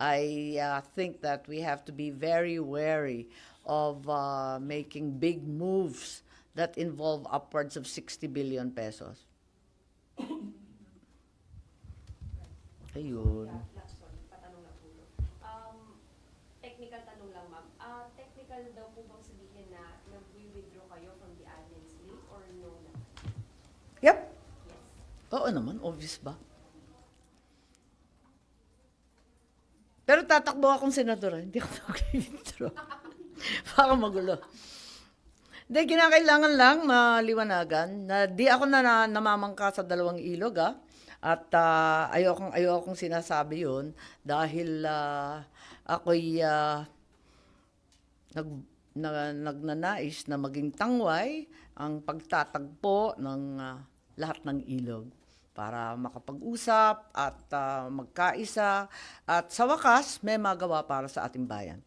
I uh, think that we have to be very wary of uh, making big moves that involve upwards of 60 billion pesos. Ayun. Um, technical tanong lang, ma'am. Ah, technical daw po bang sabihin na nag-withdraw kayo from the admin's leave or no? Yep. Yes. Oo naman, obvious ba? Pero tatakbo akong senador, ah. hindi ako mag-withdraw. Baka magulo. Hindi, kinakailangan lang maliwanagan na di ako na, na namamangka sa dalawang ilog, ah. At ah, ayokong, ayokong sinasabi yun dahil ah, ako'y ah, nag, na, nagnanais na maging tangway ang pagtatagpo ng ah, lahat ng ilog para makapag-usap at ah, magkaisa at sa wakas may magawa para sa ating bayan.